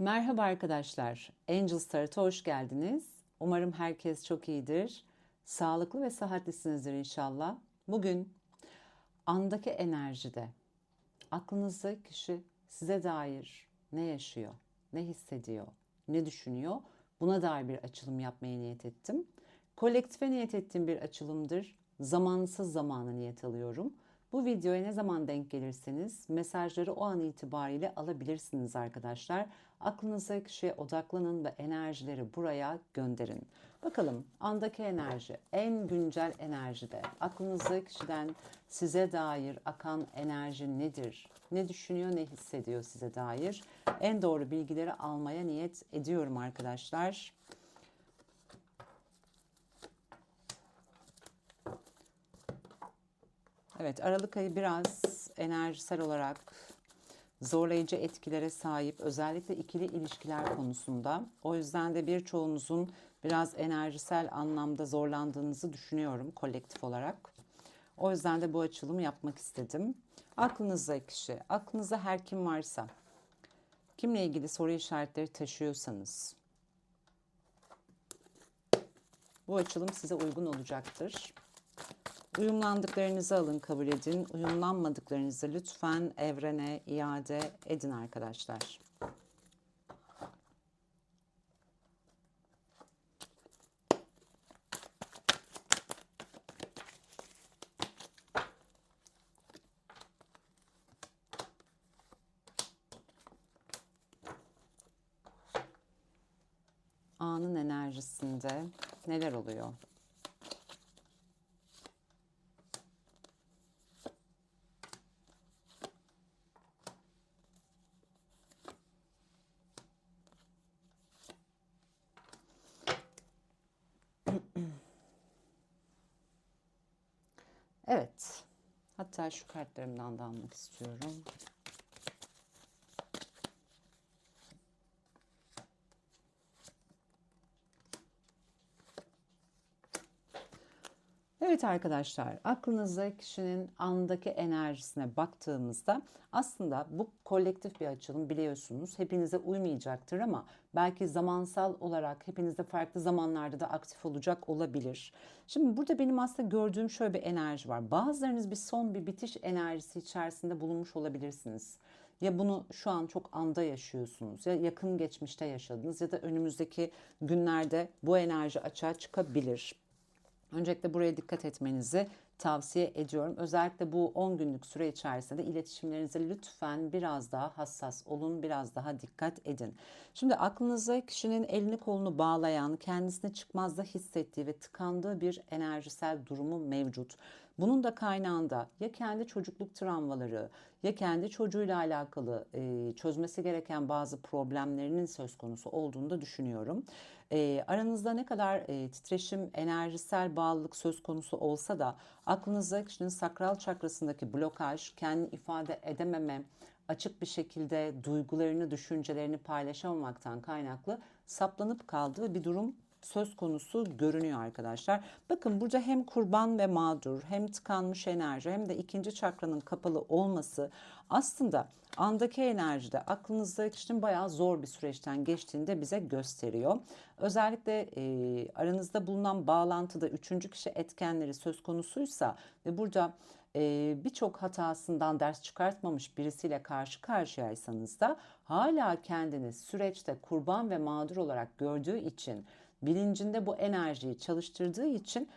Merhaba arkadaşlar. Angel Start'a hoş geldiniz. Umarım herkes çok iyidir. Sağlıklı ve sıhhatlisinizdir inşallah. Bugün andaki enerjide aklınızda kişi size dair ne yaşıyor, ne hissediyor, ne düşünüyor buna dair bir açılım yapmaya niyet ettim. Kolektife niyet ettiğim bir açılımdır. Zamansız zamana niyet alıyorum. Bu videoya ne zaman denk gelirseniz mesajları o an itibariyle alabilirsiniz arkadaşlar. Aklınızdaki kişiye odaklanın ve enerjileri buraya gönderin. Bakalım andaki enerji, en güncel enerjide aklınızdaki kişiden size dair akan enerji nedir? Ne düşünüyor, ne hissediyor size dair? En doğru bilgileri almaya niyet ediyorum arkadaşlar. Evet, Aralık ayı biraz enerjisel olarak zorlayıcı etkilere sahip özellikle ikili ilişkiler konusunda. O yüzden de birçoğunuzun biraz enerjisel anlamda zorlandığınızı düşünüyorum kolektif olarak. O yüzden de bu açılımı yapmak istedim. Aklınızda kişi, aklınızda her kim varsa, kimle ilgili soru işaretleri taşıyorsanız bu açılım size uygun olacaktır. Uyumlandıklarınızı alın, kabul edin. Uyumlanmadıklarınızı lütfen evrene iade edin arkadaşlar. Anın enerjisinde neler oluyor? Evet. Hatta şu kartlarımdan da almak istiyorum. Evet arkadaşlar, aklınızda kişinin andaki enerjisine baktığımızda aslında bu kolektif bir açılım biliyorsunuz. Hepinize uymayacaktır ama belki zamansal olarak hepinizde farklı zamanlarda da aktif olacak olabilir. Şimdi burada benim aslında gördüğüm şöyle bir enerji var. Bazılarınız bir son bir bitiş enerjisi içerisinde bulunmuş olabilirsiniz. Ya bunu şu an çok anda yaşıyorsunuz ya yakın geçmişte yaşadınız ya da önümüzdeki günlerde bu enerji açığa çıkabilir. Öncelikle buraya dikkat etmenizi tavsiye ediyorum. Özellikle bu 10 günlük süre içerisinde iletişimlerinize lütfen biraz daha hassas olun, biraz daha dikkat edin. Şimdi aklınıza kişinin elini kolunu bağlayan, kendisine çıkmazda hissettiği ve tıkandığı bir enerjisel durumu mevcut. Bunun da kaynağında ya kendi çocukluk travmaları ya kendi çocuğuyla alakalı e, çözmesi gereken bazı problemlerinin söz konusu olduğunu da düşünüyorum. E, aranızda ne kadar e, titreşim, enerjisel bağlılık söz konusu olsa da aklınızda kişinin sakral çakrasındaki blokaj, kendi ifade edememe, açık bir şekilde duygularını, düşüncelerini paylaşamamaktan kaynaklı saplanıp kaldığı bir durum söz konusu görünüyor arkadaşlar. Bakın burada hem kurban ve mağdur hem tıkanmış enerji hem de ikinci çakranın kapalı olması aslında andaki enerjide aklınızda kişinin bayağı zor bir süreçten geçtiğini de bize gösteriyor. Özellikle e, aranızda bulunan bağlantıda üçüncü kişi etkenleri söz konusuysa ve burada e, birçok hatasından ders çıkartmamış birisiyle karşı karşıyaysanız da hala kendini süreçte kurban ve mağdur olarak gördüğü için bilincinde bu enerjiyi çalıştırdığı için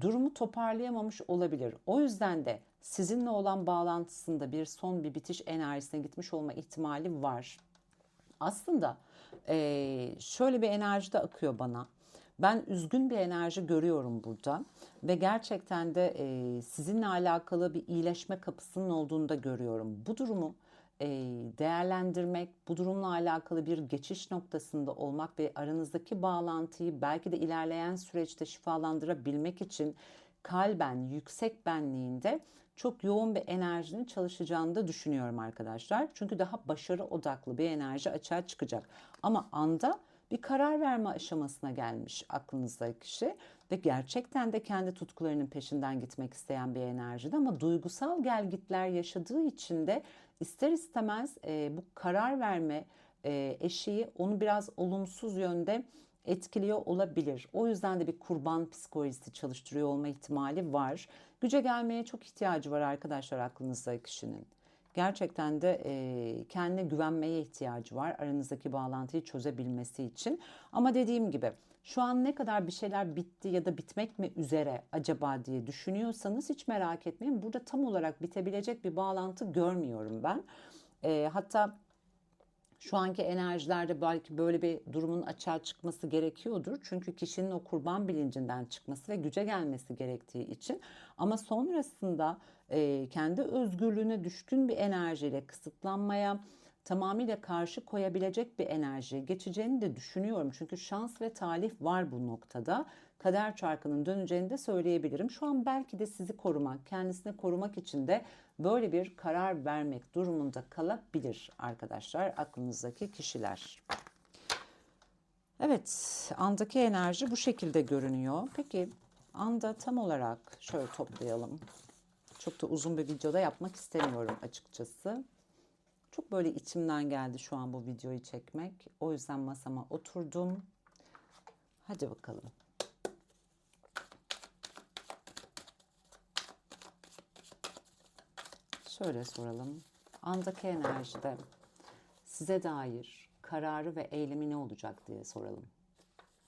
durumu toparlayamamış olabilir. O yüzden de sizinle olan bağlantısında bir son bir bitiş enerjisine gitmiş olma ihtimali var. Aslında e, şöyle bir enerji de akıyor bana. Ben üzgün bir enerji görüyorum burada ve gerçekten de e, sizinle alakalı bir iyileşme kapısının olduğunu da görüyorum. Bu durumu değerlendirmek, bu durumla alakalı bir geçiş noktasında olmak ve aranızdaki bağlantıyı belki de ilerleyen süreçte şifalandırabilmek için kalben, yüksek benliğinde çok yoğun bir enerjinin çalışacağını da düşünüyorum arkadaşlar. Çünkü daha başarı odaklı bir enerji açığa çıkacak. Ama anda bir karar verme aşamasına gelmiş aklınızdaki kişi ve gerçekten de kendi tutkularının peşinden gitmek isteyen bir enerjide ama duygusal gelgitler yaşadığı için de ister istemez e, bu karar verme e, eşiği onu biraz olumsuz yönde etkiliyor olabilir. O yüzden de bir kurban psikolojisi çalıştırıyor olma ihtimali var. Güce gelmeye çok ihtiyacı var arkadaşlar aklınızda kişinin. Gerçekten de e, kendine güvenmeye ihtiyacı var aranızdaki bağlantıyı çözebilmesi için. Ama dediğim gibi şu an ne kadar bir şeyler bitti ya da bitmek mi üzere acaba diye düşünüyorsanız hiç merak etmeyin. Burada tam olarak bitebilecek bir bağlantı görmüyorum ben. E, hatta şu anki enerjilerde belki böyle bir durumun açığa çıkması gerekiyordur. Çünkü kişinin o kurban bilincinden çıkması ve güce gelmesi gerektiği için. Ama sonrasında e, kendi özgürlüğüne düşkün bir enerjiyle kısıtlanmaya tamamıyla karşı koyabilecek bir enerji geçeceğini de düşünüyorum. Çünkü şans ve talih var bu noktada. Kader çarkının döneceğini de söyleyebilirim. Şu an belki de sizi korumak, kendisini korumak için de böyle bir karar vermek durumunda kalabilir arkadaşlar aklınızdaki kişiler. Evet, andaki enerji bu şekilde görünüyor. Peki anda tam olarak şöyle toplayalım. Çok da uzun bir videoda yapmak istemiyorum açıkçası. Çok böyle içimden geldi şu an bu videoyu çekmek. O yüzden masama oturdum. Hadi bakalım. Şöyle soralım. Andaki enerjide size dair kararı ve eylemi ne olacak diye soralım.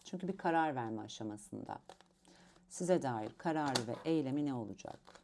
Çünkü bir karar verme aşamasında. Size dair kararı ve eylemi ne olacak?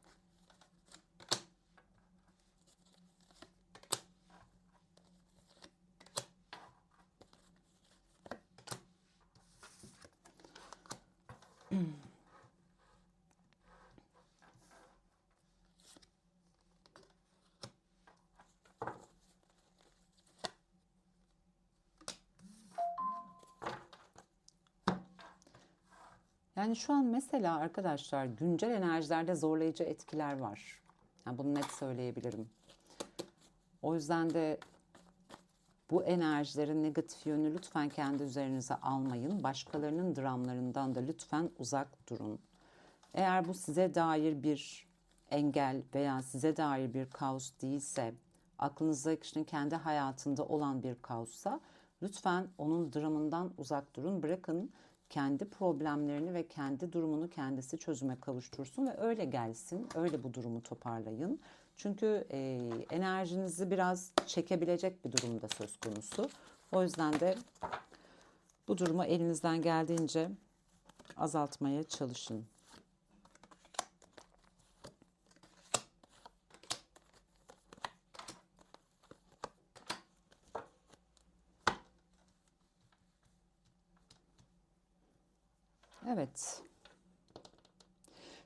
Yani şu an mesela arkadaşlar güncel enerjilerde zorlayıcı etkiler var. Yani bunu net söyleyebilirim. O yüzden de bu enerjilerin negatif yönünü lütfen kendi üzerinize almayın. Başkalarının dramlarından da lütfen uzak durun. Eğer bu size dair bir engel veya size dair bir kaos değilse, aklınızda kişinin kendi hayatında olan bir kaossa lütfen onun dramından uzak durun. Bırakın kendi problemlerini ve kendi durumunu kendisi çözüme kavuştursun ve öyle gelsin, öyle bu durumu toparlayın. Çünkü e, enerjinizi biraz çekebilecek bir durumda söz konusu. O yüzden de bu durumu elinizden geldiğince azaltmaya çalışın.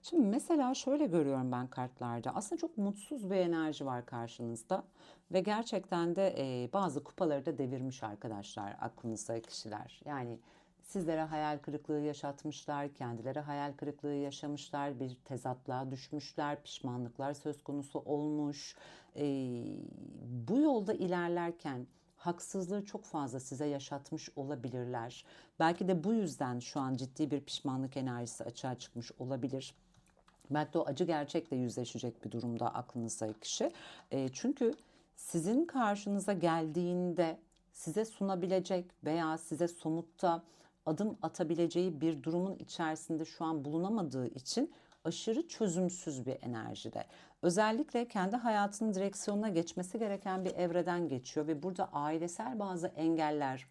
Şimdi mesela şöyle görüyorum ben kartlarda. Aslında çok mutsuz bir enerji var karşınızda. Ve gerçekten de e, bazı kupaları da devirmiş arkadaşlar aklınızda kişiler. Yani sizlere hayal kırıklığı yaşatmışlar, kendileri hayal kırıklığı yaşamışlar, bir tezatlığa düşmüşler, pişmanlıklar söz konusu olmuş. E, bu yolda ilerlerken haksızlığı çok fazla size yaşatmış olabilirler. Belki de bu yüzden şu an ciddi bir pişmanlık enerjisi açığa çıkmış olabilir. Belki de o acı gerçekle yüzleşecek bir durumda aklınızda kişi. E, çünkü sizin karşınıza geldiğinde size sunabilecek veya size somutta adım atabileceği bir durumun içerisinde şu an bulunamadığı için aşırı çözümsüz bir enerjide. Özellikle kendi hayatının direksiyonuna geçmesi gereken bir evreden geçiyor ve burada ailesel bazı engeller,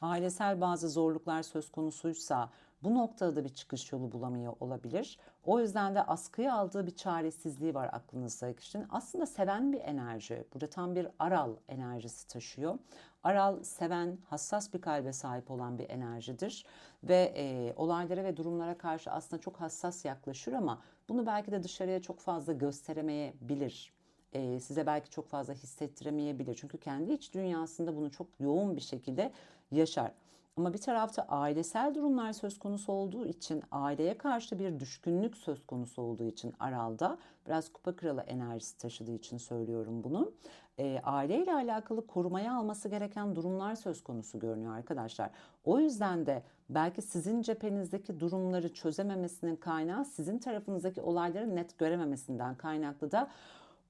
ailesel bazı zorluklar söz konusuysa bu noktada da bir çıkış yolu bulamıyor olabilir. O yüzden de askıya aldığı bir çaresizliği var aklınızda kişinin. Aslında seven bir enerji. Burada tam bir aral enerjisi taşıyor. Aral seven, hassas bir kalbe sahip olan bir enerjidir ve e, olaylara ve durumlara karşı aslında çok hassas yaklaşır ama bunu belki de dışarıya çok fazla gösteremeyebilir. E, size belki çok fazla hissettiremeyebilir. Çünkü kendi iç dünyasında bunu çok yoğun bir şekilde yaşar. Ama bir tarafta ailesel durumlar söz konusu olduğu için, aileye karşı bir düşkünlük söz konusu olduğu için Aral'da biraz kupa kralı enerjisi taşıdığı için söylüyorum bunu. E, aileyle alakalı korumaya alması gereken durumlar söz konusu görünüyor arkadaşlar. O yüzden de belki sizin cephenizdeki durumları çözememesinin kaynağı sizin tarafınızdaki olayları net görememesinden kaynaklı da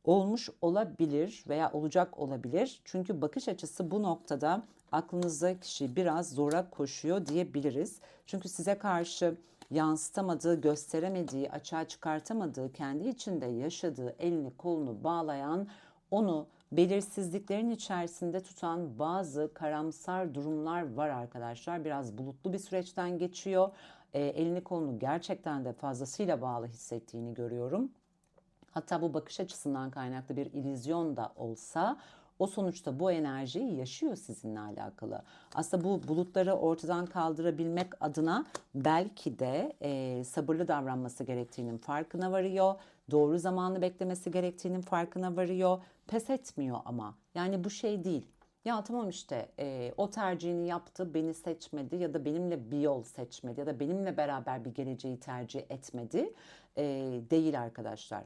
olmuş olabilir veya olacak olabilir. Çünkü bakış açısı bu noktada aklınızda kişi biraz zora koşuyor diyebiliriz. Çünkü size karşı yansıtamadığı, gösteremediği, açığa çıkartamadığı, kendi içinde yaşadığı, elini kolunu bağlayan, onu belirsizliklerin içerisinde tutan bazı karamsar durumlar var arkadaşlar. Biraz bulutlu bir süreçten geçiyor. E, elini kolunu gerçekten de fazlasıyla bağlı hissettiğini görüyorum. Hatta bu bakış açısından kaynaklı bir illüzyon da olsa o sonuçta bu enerjiyi yaşıyor sizinle alakalı. Aslında bu bulutları ortadan kaldırabilmek adına belki de e, sabırlı davranması gerektiğinin farkına varıyor. Doğru zamanı beklemesi gerektiğinin farkına varıyor. Pes etmiyor ama. Yani bu şey değil. Ya tamam işte e, o tercihini yaptı, beni seçmedi ya da benimle bir yol seçmedi ya da benimle beraber bir geleceği tercih etmedi e, değil arkadaşlar.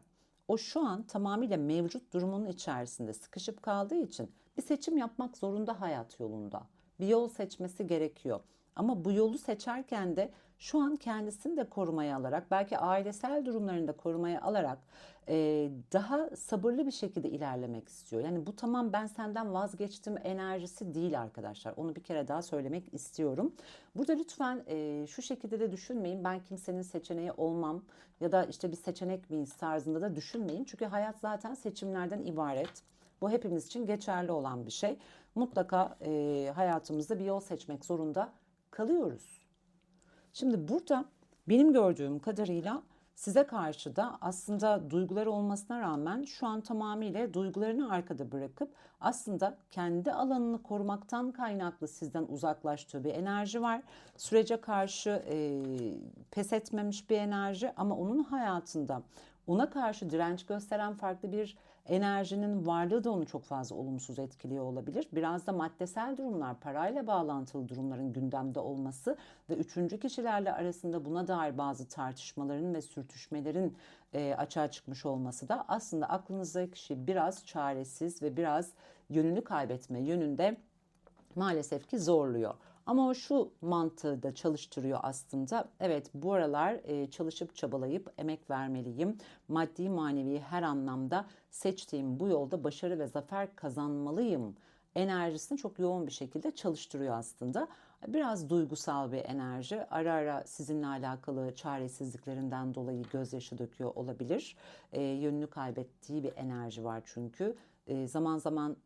O şu an tamamıyla mevcut durumun içerisinde sıkışıp kaldığı için bir seçim yapmak zorunda hayat yolunda. Bir yol seçmesi gerekiyor. Ama bu yolu seçerken de şu an kendisini de korumaya alarak belki ailesel durumlarını da korumaya alarak e, daha sabırlı bir şekilde ilerlemek istiyor. Yani bu tamam ben senden vazgeçtim enerjisi değil arkadaşlar. Onu bir kere daha söylemek istiyorum. Burada lütfen e, şu şekilde de düşünmeyin. Ben kimsenin seçeneği olmam ya da işte bir seçenek miyiz tarzında da düşünmeyin. Çünkü hayat zaten seçimlerden ibaret. Bu hepimiz için geçerli olan bir şey. Mutlaka e, hayatımızda bir yol seçmek zorunda kalıyoruz. Şimdi burada benim gördüğüm kadarıyla size karşı da aslında duyguları olmasına rağmen şu an tamamıyla duygularını arkada bırakıp aslında kendi alanını korumaktan kaynaklı sizden uzaklaştığı bir enerji var. Sürece karşı e, pes etmemiş bir enerji ama onun hayatında ona karşı direnç gösteren farklı bir enerjinin varlığı da onu çok fazla olumsuz etkiliyor olabilir. Biraz da maddesel durumlar, parayla bağlantılı durumların gündemde olması ve üçüncü kişilerle arasında buna dair bazı tartışmaların ve sürtüşmelerin e, açığa çıkmış olması da aslında aklınızdaki kişi biraz çaresiz ve biraz yönünü kaybetme yönünde maalesef ki zorluyor. Ama o şu mantığı da çalıştırıyor aslında. Evet bu aralar e, çalışıp çabalayıp emek vermeliyim. Maddi manevi her anlamda seçtiğim bu yolda başarı ve zafer kazanmalıyım enerjisini çok yoğun bir şekilde çalıştırıyor aslında. Biraz duygusal bir enerji. Ara ara sizinle alakalı çaresizliklerinden dolayı gözyaşı döküyor olabilir. E, yönünü kaybettiği bir enerji var çünkü. E, zaman zaman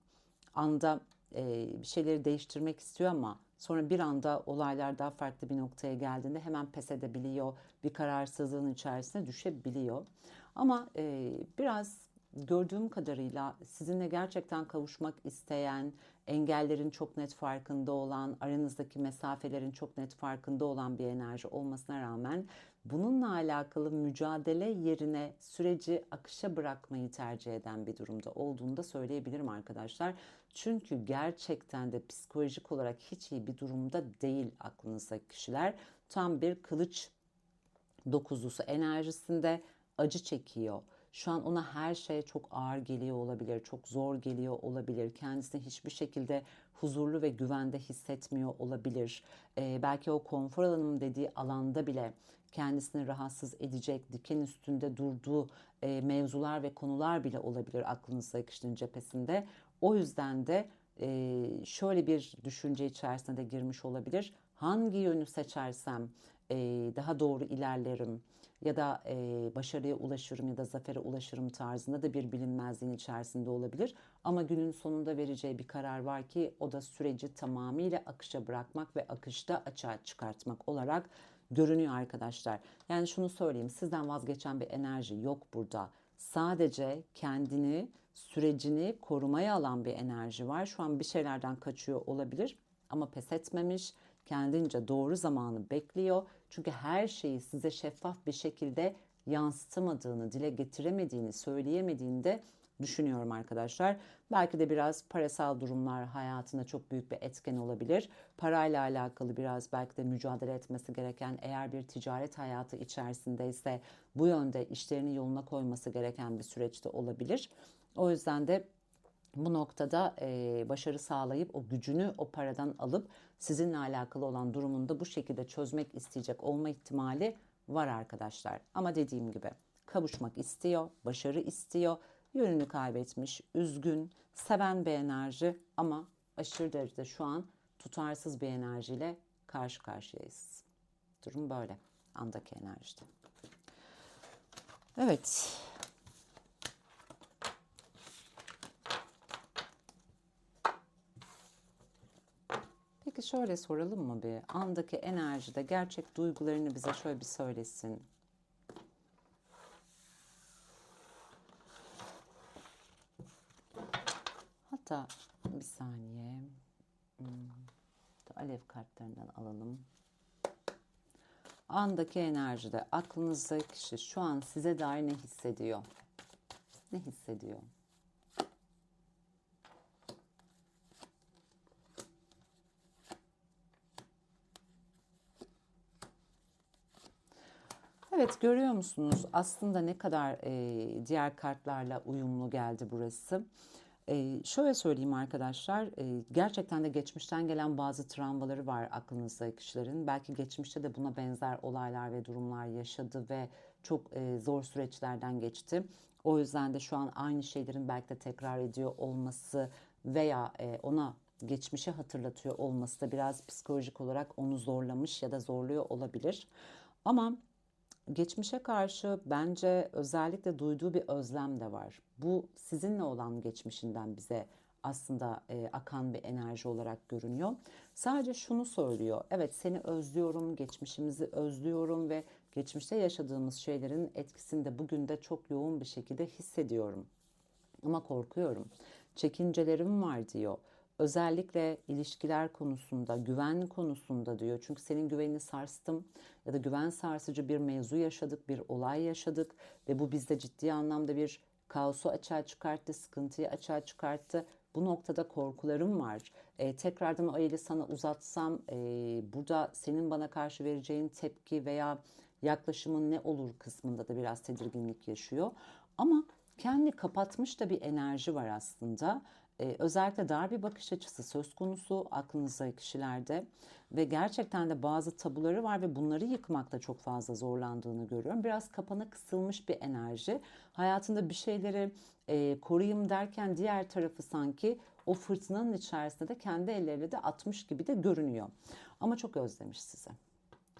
anda e, bir şeyleri değiştirmek istiyor ama sonra bir anda olaylar daha farklı bir noktaya geldiğinde hemen pes edebiliyor. Bir kararsızlığın içerisine düşebiliyor. Ama e, biraz gördüğüm kadarıyla sizinle gerçekten kavuşmak isteyen, engellerin çok net farkında olan, aranızdaki mesafelerin çok net farkında olan bir enerji olmasına rağmen bununla alakalı mücadele yerine süreci akışa bırakmayı tercih eden bir durumda olduğunu da söyleyebilirim arkadaşlar. Çünkü gerçekten de psikolojik olarak hiç iyi bir durumda değil aklınızdaki kişiler. Tam bir kılıç dokuzlusu enerjisinde acı çekiyor şu an ona her şey çok ağır geliyor olabilir, çok zor geliyor olabilir. Kendisini hiçbir şekilde huzurlu ve güvende hissetmiyor olabilir. Ee, belki o konfor alanım dediği alanda bile kendisini rahatsız edecek, diken üstünde durduğu e, mevzular ve konular bile olabilir aklınızda kişinin cephesinde. O yüzden de e, şöyle bir düşünce içerisine de girmiş olabilir. Hangi yönü seçersem e, daha doğru ilerlerim ya da e, başarıya ulaşırım ya da zafere ulaşırım tarzında da bir bilinmezliğin içerisinde olabilir. Ama günün sonunda vereceği bir karar var ki o da süreci tamamıyla akışa bırakmak ve akışta açığa çıkartmak olarak görünüyor arkadaşlar. Yani şunu söyleyeyim sizden vazgeçen bir enerji yok burada. Sadece kendini, sürecini korumaya alan bir enerji var. Şu an bir şeylerden kaçıyor olabilir ama pes etmemiş kendince doğru zamanı bekliyor. Çünkü her şeyi size şeffaf bir şekilde yansıtamadığını, dile getiremediğini, söyleyemediğini de düşünüyorum arkadaşlar. Belki de biraz parasal durumlar hayatında çok büyük bir etken olabilir. Parayla alakalı biraz belki de mücadele etmesi gereken eğer bir ticaret hayatı içerisindeyse bu yönde işlerini yoluna koyması gereken bir süreçte olabilir. O yüzden de bu noktada e, başarı sağlayıp o gücünü o paradan alıp sizinle alakalı olan durumunda bu şekilde çözmek isteyecek olma ihtimali var arkadaşlar. Ama dediğim gibi kavuşmak istiyor, başarı istiyor, Yönünü kaybetmiş, üzgün, seven bir enerji ama aşırı derecede şu an tutarsız bir enerjiyle karşı karşıyayız. Durum böyle andaki enerjide. Evet. Peki şöyle soralım mı bir? Andaki enerjide gerçek duygularını bize şöyle bir söylesin. Hatta bir saniye. Hmm, alev kartlarından alalım. Andaki enerjide aklınızdaki kişi şu an size dair ne hissediyor? Ne hissediyor? Evet görüyor musunuz aslında ne kadar e, diğer kartlarla uyumlu geldi burası. E, şöyle söyleyeyim arkadaşlar e, gerçekten de geçmişten gelen bazı travmaları var aklınızda kişilerin. Belki geçmişte de buna benzer olaylar ve durumlar yaşadı ve çok e, zor süreçlerden geçti. O yüzden de şu an aynı şeylerin belki de tekrar ediyor olması veya e, ona geçmişi hatırlatıyor olması da biraz psikolojik olarak onu zorlamış ya da zorluyor olabilir. Ama geçmişe karşı bence özellikle duyduğu bir özlem de var. Bu sizinle olan geçmişinden bize aslında e, akan bir enerji olarak görünüyor. Sadece şunu söylüyor. Evet seni özlüyorum, geçmişimizi özlüyorum ve geçmişte yaşadığımız şeylerin etkisini de bugün de çok yoğun bir şekilde hissediyorum. Ama korkuyorum. Çekincelerim var diyor. Özellikle ilişkiler konusunda, güven konusunda diyor. Çünkü senin güvenini sarstım ya da güven sarsıcı bir mevzu yaşadık, bir olay yaşadık ve bu bizde ciddi anlamda bir kaosu açığa çıkarttı, sıkıntıyı açığa çıkarttı. Bu noktada korkularım var. E, tekrardan o eli sana uzatsam e, burada senin bana karşı vereceğin tepki veya yaklaşımın ne olur kısmında da biraz tedirginlik yaşıyor. Ama kendi kapatmış da bir enerji var aslında. Ee, özellikle dar bir bakış açısı söz konusu aklınızdaki kişilerde ve gerçekten de bazı tabuları var ve bunları yıkmakta çok fazla zorlandığını görüyorum. Biraz kapana kısılmış bir enerji. Hayatında bir şeyleri e, koruyayım derken diğer tarafı sanki o fırtınanın içerisinde de kendi elleriyle de atmış gibi de görünüyor. Ama çok özlemiş sizi.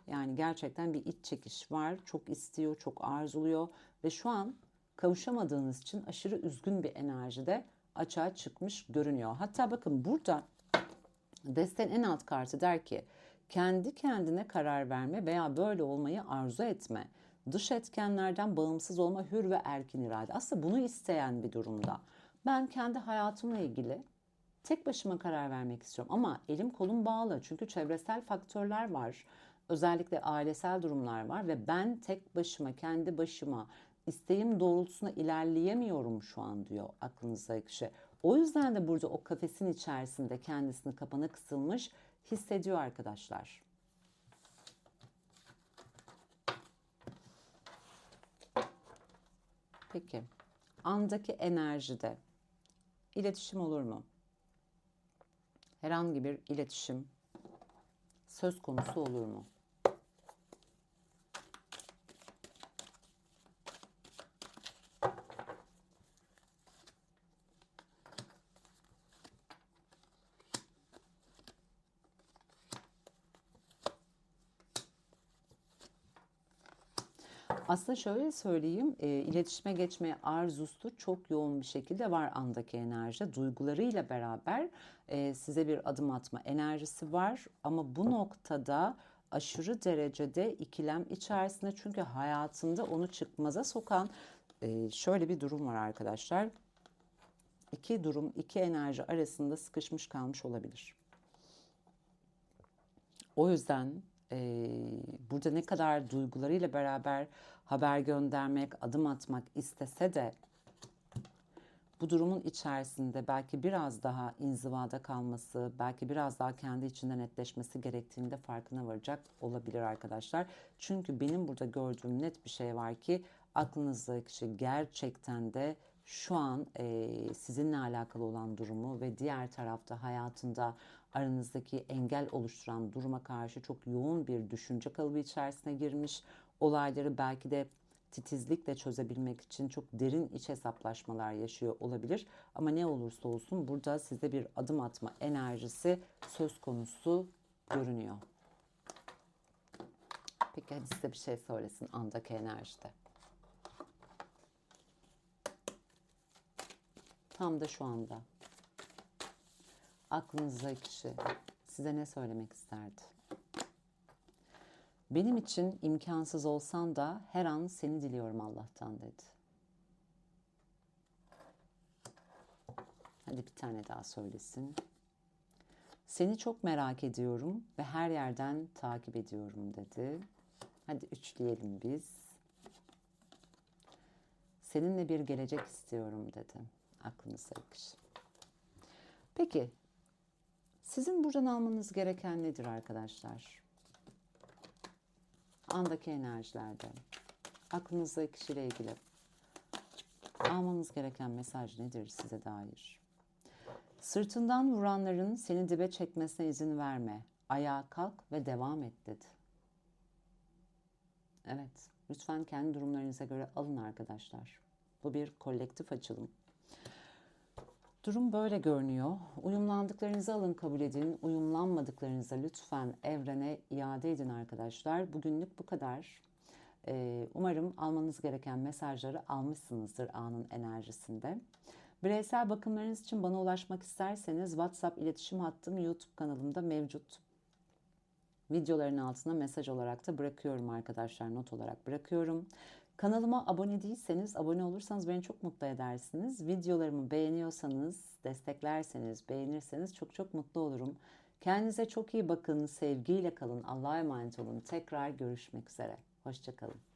Yani gerçekten bir iç çekiş var. Çok istiyor, çok arzuluyor ve şu an kavuşamadığınız için aşırı üzgün bir enerjide açığa çıkmış görünüyor. Hatta bakın burada desten en alt kartı der ki kendi kendine karar verme veya böyle olmayı arzu etme. Dış etkenlerden bağımsız olma hür ve erkin irade. Aslında bunu isteyen bir durumda. Ben kendi hayatımla ilgili tek başıma karar vermek istiyorum ama elim kolum bağlı çünkü çevresel faktörler var. Özellikle ailesel durumlar var ve ben tek başıma kendi başıma isteğim doğrultusunda ilerleyemiyorum şu an diyor aklınızdaki kişi. O yüzden de burada o kafesin içerisinde kendisini kapana kısılmış hissediyor arkadaşlar. Peki andaki enerjide iletişim olur mu? Herhangi bir iletişim söz konusu olur mu? Aslında şöyle söyleyeyim, e, iletişime geçmeye arzusu çok yoğun bir şekilde var andaki enerji. Duygularıyla beraber e, size bir adım atma enerjisi var. Ama bu noktada aşırı derecede ikilem içerisinde çünkü hayatında onu çıkmaza sokan e, şöyle bir durum var arkadaşlar. İki durum, iki enerji arasında sıkışmış kalmış olabilir. O yüzden e, burada ne kadar duygularıyla beraber haber göndermek, adım atmak istese de bu durumun içerisinde belki biraz daha inzivada kalması, belki biraz daha kendi içinde netleşmesi gerektiğinde farkına varacak olabilir arkadaşlar. Çünkü benim burada gördüğüm net bir şey var ki aklınızdaki kişi gerçekten de şu an e, sizinle alakalı olan durumu ve diğer tarafta hayatında aranızdaki engel oluşturan duruma karşı çok yoğun bir düşünce kalıbı içerisine girmiş. Olayları belki de titizlikle çözebilmek için çok derin iç hesaplaşmalar yaşıyor olabilir. Ama ne olursa olsun burada sizde bir adım atma enerjisi söz konusu görünüyor. Peki hadi size bir şey söylesin andaki enerjide. Tam da şu anda. Aklınızdaki kişi size ne söylemek isterdi? Benim için imkansız olsan da her an seni diliyorum Allah'tan dedi. Hadi bir tane daha söylesin. Seni çok merak ediyorum ve her yerden takip ediyorum dedi. Hadi üçleyelim biz. Seninle bir gelecek istiyorum dedi. Aklınıza kişi. Peki sizin buradan almanız gereken nedir arkadaşlar? Andaki enerjilerde. Aklınızdaki kişiyle ilgili almanız gereken mesaj nedir size dair? Sırtından vuranların seni dibe çekmesine izin verme. Ayağa kalk ve devam et dedi. Evet, lütfen kendi durumlarınıza göre alın arkadaşlar. Bu bir kolektif açılım. Durum böyle görünüyor. Uyumlandıklarınızı alın kabul edin. Uyumlanmadıklarınızı lütfen evrene iade edin arkadaşlar. Bugünlük bu kadar. Ee, umarım almanız gereken mesajları almışsınızdır anın enerjisinde. Bireysel bakımlarınız için bana ulaşmak isterseniz WhatsApp iletişim hattım YouTube kanalımda mevcut. Videoların altına mesaj olarak da bırakıyorum arkadaşlar. Not olarak bırakıyorum. Kanalıma abone değilseniz, abone olursanız beni çok mutlu edersiniz. Videolarımı beğeniyorsanız, desteklerseniz, beğenirseniz çok çok mutlu olurum. Kendinize çok iyi bakın, sevgiyle kalın, Allah'a emanet olun. Tekrar görüşmek üzere. Hoşçakalın.